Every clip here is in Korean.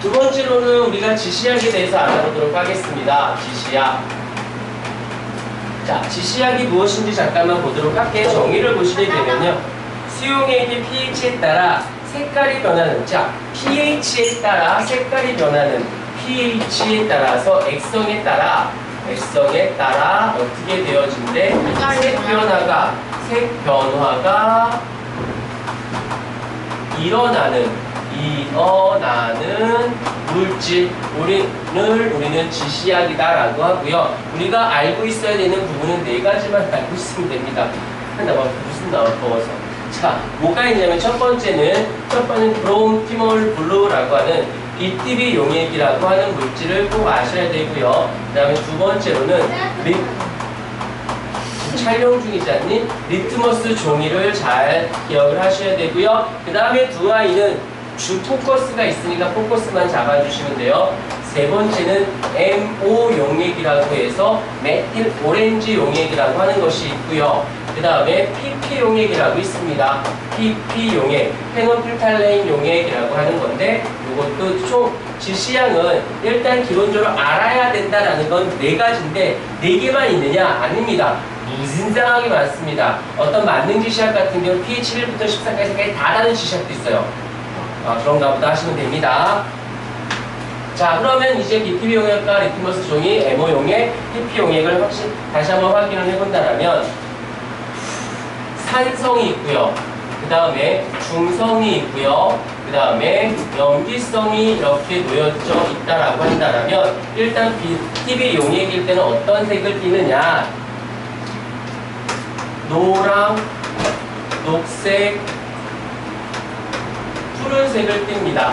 두 번째로는 우리가 지시약에 대해서 알아보도록 하겠습니다. 지시약. 자, 지시약이 무엇인지 잠깐만 보도록 할게요. 정의를 보시게 되면요. 수용액의 pH에 따라 색깔이 변하는, 자, pH에 따라 색깔이 변하는 pH에 따라서 액성에 따라 액성에 따라 어떻게 되어진대? 색 변화가 색 변화가 일어나는 일어나는 물질 우리를 우리는 지시약이다라고 하고요. 우리가 알고 있어야 되는 부분은 네 가지만 알고 있으면 됩니다. 봐 무슨 나올 거워서. 자, 뭐가 있냐면 첫 번째는 첫 번째는 브롬 티몰 블루라고 하는 BTB 용액이라고 하는 물질을 꼭 아셔야 되고요. 그다음에 두 번째로는 리, 촬영 중이지 않니? 리트머스 종이를 잘 기억을 하셔야 되고요. 그 다음에 두 아이는 주 포커스가 있으니까 포커스만 잡아주시면 돼요. 세 번째는 MO 용액이라고 해서 메틸 오렌지 용액이라고 하는 것이 있고요. 그 다음에 PP 용액이라고 있습니다. PP 용액, 페노필탈레인 용액이라고 하는 건데 이것도 총 지시량은 일단 기본적으로 알아야 된다라는 건 네 가지인데 네 개만 있느냐? 아닙니다. 무진장하게 많습니다. 어떤 만능 지시약 같은 경우 pH 1부터 14까지 다 다른 지시약도 있어요. 아, 그런가 보다 하시면 됩니다. 자, 그러면 이제 BTB 용액과 리트머스 종이 MO 용액, PP 용액을 확실 다시 한번 확인을 해본다면 산성이 있고요. 그 다음에 중성이 있고요. 그 다음에 염기성이 이렇게 놓여져 있다라고 한다면 일단 BTB 용액일 때는 어떤 색을 띠느냐 노랑, 녹색, 푸른색을 띱니다.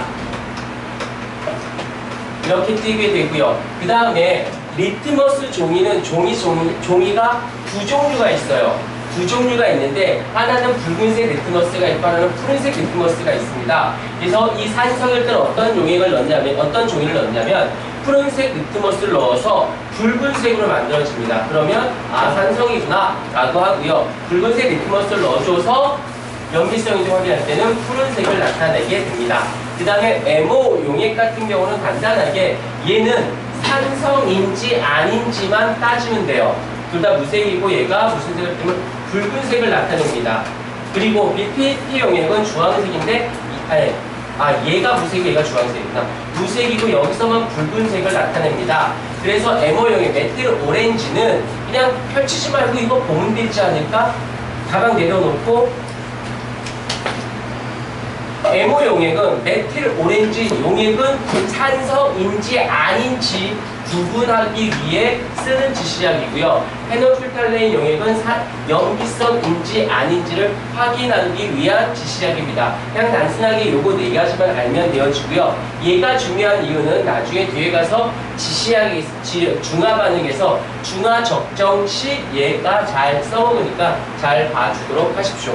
이렇게 띄게 되고요. 그 다음에 리트머스 종이는 종이, 종이 종이가 두 종류가 있어요. 두 종류가 있는데 하나는 붉은색 리트머스가 있고 하나는 푸른색 리트머스가 있습니다. 그래서 이 산성일 때는 어떤 용액을 넣냐면 어떤 종이를 넣냐면 푸른색 리트머스를 넣어서 붉은색으로 만들어집니다. 그러면 아 산성이구나 라고 하고요. 붉은색 리트머스를 넣어줘서 연기성인지 확인할 때는 푸른색을 나타내게 됩니다. 그 다음에 MO 용액 같은 경우는 간단하게 얘는 산성인지 아닌지만 따지면 돼요. 둘 다 무색이고 얘가 무슨 색을 띠면 붉은색을 나타냅니다. 그리고 BPT 용액은 주황색인데 아니, 아 얘가 무색이 얘가 주황색이구나. 무색이고 여기서만 붉은색을 나타냅니다. 그래서 MO 용액 메틸 오렌지는 그냥 펼치지 말고 이거 보면 되지 않을까? 가방 내려놓고 에모 용액은 메틸 오렌지 용액은 산성인지 아닌지 구분하기 위해 쓰는 지시약이고요. 페노필탈레인 용액은 사, 염기성인지 아닌지를 확인하기 위한 지시약입니다. 그냥 단순하게 요거 네 가지만 알면 되어지고요. 얘가 중요한 이유는 나중에 뒤에 가서 지시약이 중화 반응에서 중화 적정 시 얘가 잘 써먹으니까 잘 봐주도록 하십시오.